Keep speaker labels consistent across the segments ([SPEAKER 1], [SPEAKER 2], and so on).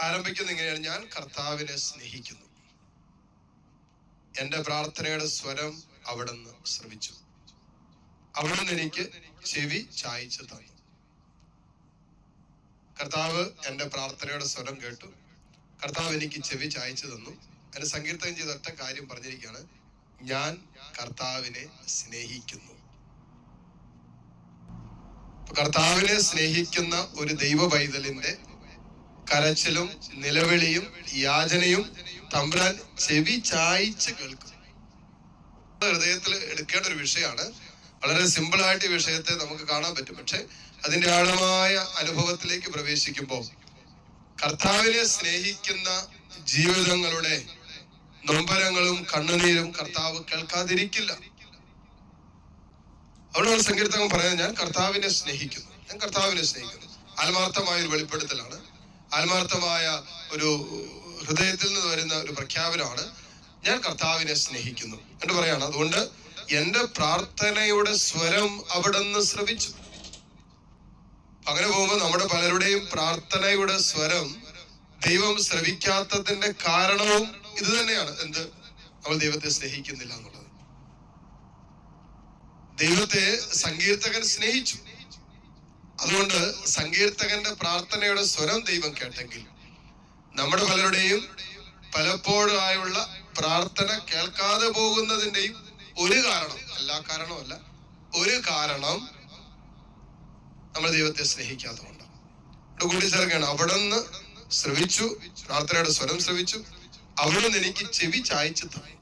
[SPEAKER 1] ആരംഭിക്കുന്ന ഇങ്ങനെയാണ്. ഞാൻ കർത്താവിനെ സ്നേഹിക്കുന്നു. എന്റെ പ്രാർത്ഥനയുടെ സ്വരം അവിടുന്ന് ശ്രവിച്ചു. അവിടുന്ന് എനിക്ക് ചെവി ചായച്ചു തന്നു. കർത്താവ് എന്റെ പ്രാർത്ഥനയുടെ സ്വരം കേട്ടു. കർത്താവ് എനിക്ക് ചെവി ചായച്ചു തന്നു. എന്നെ സങ്കീർത്തനം ചെയ്ത ഒറ്റ കാര്യം പറഞ്ഞിരിക്കുകയാണ്. ഞാൻ കർത്താവിനെ സ്നേഹിക്കുന്നു. കർത്താവിനെ സ്നേഹിക്കുന്ന ഒരു ദൈവ പൈതലിന്റെ കരച്ചിലും നിലവിളിയും യാചനയും തമ്പുരാൻ ചെവി ചായ്ച്ച് കേൾക്കും. ഹൃദയത്തിൽ എടുക്കേണ്ട ഒരു വിഷയമാണ്. വളരെ സിമ്പിൾ ആയിട്ട് ഈ വിഷയത്തെ നമുക്ക് കാണാൻ പറ്റും. പക്ഷെ അതിന്റെ ആഴമായ അനുഭവത്തിലേക്ക് പ്രവേശിക്കുമ്പോൾ കർത്താവിനെ സ്നേഹിക്കുന്ന ജീവിതങ്ങളുടെ നൊമ്പരങ്ങളും കണ്ണുനീരും കർത്താവ് കേൾക്കാതിരിക്കില്ല. അവിടെയുള്ള സങ്കീർത്തകം പറയുന്നത് ഞാൻ കർത്താവിനെ സ്നേഹിക്കുന്നു. ഞാൻ കർത്താവിനെ സ്നേഹിക്കുന്നു. ആത്മാർത്ഥമായ ഒരു വെളിപ്പെടുത്തലാണ്. ആത്മാർത്ഥമായ ഒരു ഹൃദയത്തിൽ നിന്ന് വരുന്ന ഒരു പ്രഖ്യാപനമാണ് ഞാൻ കർത്താവിനെ സ്നേഹിക്കുന്നു എന്ന് പറയാണ്. അതുകൊണ്ട് എന്റെ പ്രാർത്ഥനയുടെ സ്വരം അവിടുന്ന് ശ്രവിച്ചു. അങ്ങനെ പോകുമ്പോൾ നമ്മുടെ പലരുടെയും പ്രാർത്ഥനയുടെ സ്വരം ദൈവം ശ്രവിക്കാത്തതിന്റെ കാരണവും ഇത് തന്നെയാണ്. എന്ത്? നമ്മൾ ദൈവത്തെ സ്നേഹിക്കുന്നില്ല എന്നുള്ളത്. ദൈവത്തെ സങ്കീർത്തകൻ സ്നേഹിച്ചു. അതുകൊണ്ട് സങ്കീർത്തകന്റെ പ്രാർത്ഥനയുടെ സ്വരം ദൈവം കേട്ടെങ്കിൽ നമ്മുടെ പലരുടെയും പലപ്പോഴായുള്ള പ്രാർത്ഥന കേൾക്കാതെ പോകുന്നതിന്റെയും ഒരു കാരണം എല്ലാ കാരണമല്ല ഒരു കാരണം നമ്മൾ ദൈവത്തെ സ്നേഹിക്കാത്തതുകൊണ്ടാണ് ഇവിടെ കൂട്ടിച്ചേർക്കുകയാണ്. നിന്ന് ശ്രവിച്ചു പ്രാർത്ഥനയുടെ സ്വരം ശ്രവിച്ചു. അവിടുന്ന് എനിക്ക് ചെവി ചായച്ചു തന്നു.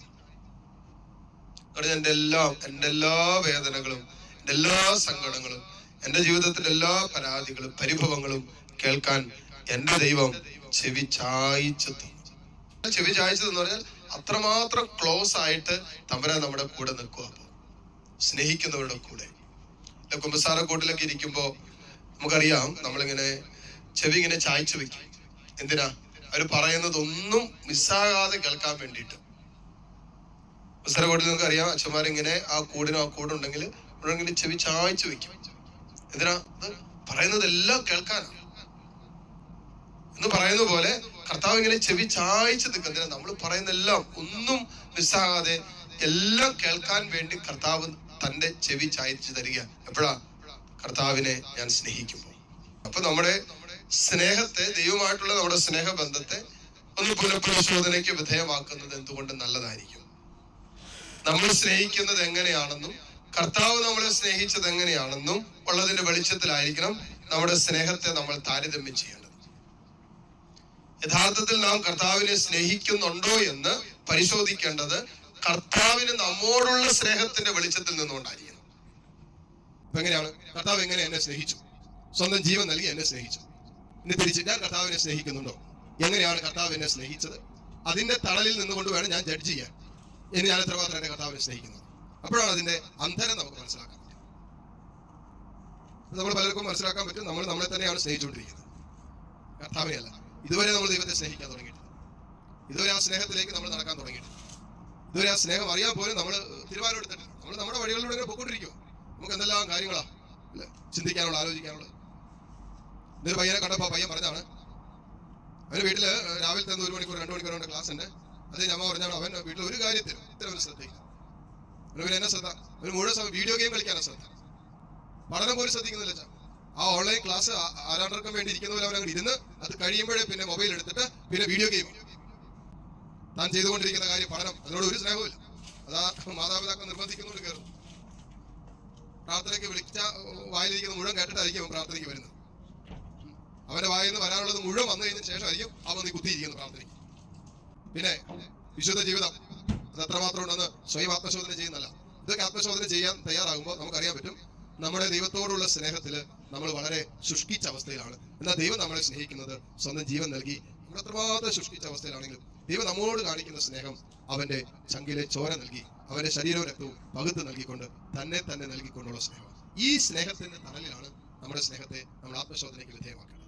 [SPEAKER 1] അവിടെ എന്റെ എല്ലാം എന്റെ എല്ലാ വേദനകളും എന്റെ എല്ലാ സങ്കടങ്ങളും എന്റെ ജീവിതത്തിലെ എല്ലാ പരാതികളും പരിഭവങ്ങളും കേൾക്കാൻ എന്റെ ദൈവം ചെവി ചായച്ചു ചെവി ചായച്ചതെന്ന് പറഞ്ഞാൽ അത്രമാത്രം ക്ലോസ് ആയിട്ട് തമ്പരാൻ നമ്മുടെ കൂടെ നിൽക്കുക. സ്നേഹിക്കുന്നവരുടെ കൂടെ. കുമ്പസാര കൂട്ടിലൊക്കെ ഇരിക്കുമ്പോ നമുക്കറിയാം നമ്മളിങ്ങനെ ചെവി ഇങ്ങനെ ചായച്ചു വെക്കും. എന്തിനാ? അവർ പറയുന്നതൊന്നും മിസ്സാകാതെ കേൾക്കാൻ വേണ്ടിയിട്ട്. കുമ്പസാരക്കൂട്ടിൽ നിങ്ങൾക്ക് അറിയാം അച്ഛന്മാരിങ്ങനെ ആ കൂടിനും ആ കൂടുണ്ടെങ്കിൽ ഇങ്ങനെ ചെവി ചായച്ചു വെക്കും. എന്തിനാ? പറയുന്നതെല്ലാം കേൾക്കാനാണ് എന്ന് പറയുന്ന പോലെ കർത്താവ് ഇങ്ങനെ ചെവി ചായച്ച് നിൽക്കുക എന്തിനാ? നമ്മൾ പറയുന്നെല്ലാം ഒന്നും മിസ്സാകാതെ എല്ലാം കേൾക്കാൻ വേണ്ടി കർത്താവ് തന്റെ ചെവി ചായച്ച് തരിക. എപ്പോഴാ? കർത്താവിനെ ഞാൻ സ്നേഹിക്കുമ്പോൾ. അപ്പൊ നമ്മുടെ സ്നേഹത്തെ ദൈവമായിട്ടുള്ള നമ്മുടെ സ്നേഹബന്ധത്തെ ഒന്ന് പുനഃപരിശോധനയ്ക്ക് വിധേയമാക്കുന്നത് എന്തുകൊണ്ട് നല്ലതായിരിക്കും? നമ്മൾ സ്നേഹിക്കുന്നത് എങ്ങനെയാണെന്നും കർത്താവ് നമ്മളെ സ്നേഹിച്ചത് എങ്ങനെയാണെന്നും ഉള്ളതിന്റെ വെളിച്ചത്തിലായിരിക്കണം നമ്മുടെ സ്നേഹത്തെ നമ്മൾ താരതമ്യം ചെയ്യേണ്ടത്. യഥാർത്ഥത്തിൽ നാം കർത്താവിനെ സ്നേഹിക്കുന്നുണ്ടോ എന്ന് പരിശോധിക്കേണ്ടത് കർത്താവിന് നമ്മോടുള്ള സ്നേഹത്തിന്റെ വെളിച്ചത്തിൽ നിന്നുകൊണ്ടായിരിക്കണം. എങ്ങനെയാണ്? കർത്താവ് എങ്ങനെ എന്നെ സ്നേഹിച്ചു? സ്വന്തം ജീവൻ നൽകി എന്നെ സ്നേഹിച്ചു. ഇനി തിരിച്ച് ഞാൻ കർത്താവിനെ സ്നേഹിക്കുന്നുണ്ടോ? എങ്ങനെയാണ് കർത്താവ് എന്നെ സ്നേഹിച്ചത്? അതിന്റെ തണലിൽ നിന്നുകൊണ്ട് വേണം ഞാൻ ജഡ്ജ് ചെയ്യാൻ. ഇനി ഞാൻ എത്രമാത്രം എന്റെ കർത്താവിനെ സ്നേഹിക്കുന്നത് അപ്പോഴാണ് അതിന്റെ അന്തരം നമുക്ക് മനസ്സിലാക്കാൻ പറ്റും നമ്മൾ പലർക്കും മനസ്സിലാക്കാൻ പറ്റും നമ്മൾ നമ്മളെ തന്നെയാണ് സ്നേഹിച്ചുകൊണ്ടിരിക്കുന്നത്. കർത്താവിനെയല്ല ഇതുവരെ നമ്മൾ ദൈവത്തെ സ്നേഹിക്കാൻ തുടങ്ങിയിട്ടില്ല. ഇതുവരെ ആ സ്നേഹത്തിലേക്ക് നമ്മൾ നടക്കാൻ തുടങ്ങിയിട്ടില്ല. ഇതുവരെ ആ സ്നേഹം അറിയാൻ പോലും നമ്മൾ തീരുമാനം എടുത്തിട്ടില്ല. നമ്മൾ നമ്മുടെ വഴികളിലൂടെ ഇങ്ങനെ പോയിക്കൊണ്ടിരിക്കും നമുക്ക് എന്തെല്ലാം കാര്യങ്ങളാ ചിന്തിക്കാനുള്ള ആലോചിക്കാനുള്ള. ഇതൊരു പയ്യനെ കണ്ടപ്പോ പയ്യൻ പറഞ്ഞാണ് അവന് വീട്ടിൽ രാവിലെ തന്നെ ഒരു മണിക്കൂർ രണ്ടു മണിക്കൂർ ക്ലാസ് ഉണ്ട് അത് ഞമ്മ പറഞ്ഞാണ് അവൻ വീട്ടിൽ ഒരു കാര്യത്തിൽ ഇത്ര ഒരു ശ്രദ്ധയില്ല. എന്നെ ശ്രദ്ധ ഒരു മുഴുവൻ സമയം വീഡിയോ ഗെയിം കളിക്കാനാണ് ശ്രദ്ധ. പഠനം പോലും ശ്രദ്ധിക്കുന്നില്ല ചാ ആ ഓൺലൈൻ ക്ലാസ് ആരാണ്ടർക്കും വേണ്ടി ഇരിക്കുന്ന പോലെ അവരങ്ങനെ ഇരുന്ന് അത് കഴിയുമ്പോഴേ പിന്നെ മൊബൈൽ എടുത്തിട്ട് പിന്നെ വീഡിയോ ഗെയിം താൻ ചെയ്തുകൊണ്ടിരിക്കുന്ന കാര്യം പഠനം അതിനോട് ഒരു സ്നേഹവുമില്ല. അതാ മാതാപിതാക്കൾ നിർബന്ധിക്കുന്നുണ്ട് കയറും പ്രാർത്ഥനയ്ക്ക് വിളിച്ച വായിലിരിക്കുന്ന മുഴുവൻ കേട്ടിട്ടായിരിക്കും പ്രാർത്ഥനയ്ക്ക് വരുന്നത്. അവന്റെ വായിൽ നിന്ന് വരാനുള്ളത് മുഴുവൻ വന്നു കഴിഞ്ഞ ശേഷമായിരിക്കും അവൻ നീ കുത്തിയിരിക്കുന്നത് പ്രാർത്ഥനയ്ക്ക്. പിന്നെ വിശുദ്ധ ജീവിതം. അത് എത്രമാത്രം ഉണ്ടെന്ന് സ്വയം ആത്മശോധന ചെയ്യുന്നല്ല ഇതൊക്കെ ആത്മശോധന ചെയ്യാൻ തയ്യാറാകുമ്പോൾ നമുക്കറിയാൻ പറ്റും നമ്മുടെ ദൈവത്തോടുള്ള സ്നേഹത്തിൽ നമ്മൾ വളരെ ശുഷ്കിച്ച അവസ്ഥയിലാണ്. എന്നാൽ ദൈവം നമ്മളെ സ്നേഹിക്കുന്നത് സ്വന്തം ജീവൻ നൽകി നമ്മൾ എത്രമാത്രം ശുഷ്കിച്ച അവസ്ഥയിലാണെങ്കിലും ദൈവം നമ്മോട് കാണിക്കുന്ന സ്നേഹം അവന്റെ ചങ്കിലെ ചോര നൽകി അവന്റെ ശരീരവും രക്തവും പകുത്ത് നൽകിക്കൊണ്ട് തന്നെ തന്നെ നൽകിക്കൊണ്ടുള്ള സ്നേഹം. ഈ സ്നേഹത്തിന്റെ തണലിലാണ് നമ്മുടെ സ്നേഹത്തെ നമ്മൾ ആത്മശോധനയ്ക്ക് വിധേയമാക്കേണ്ടത്.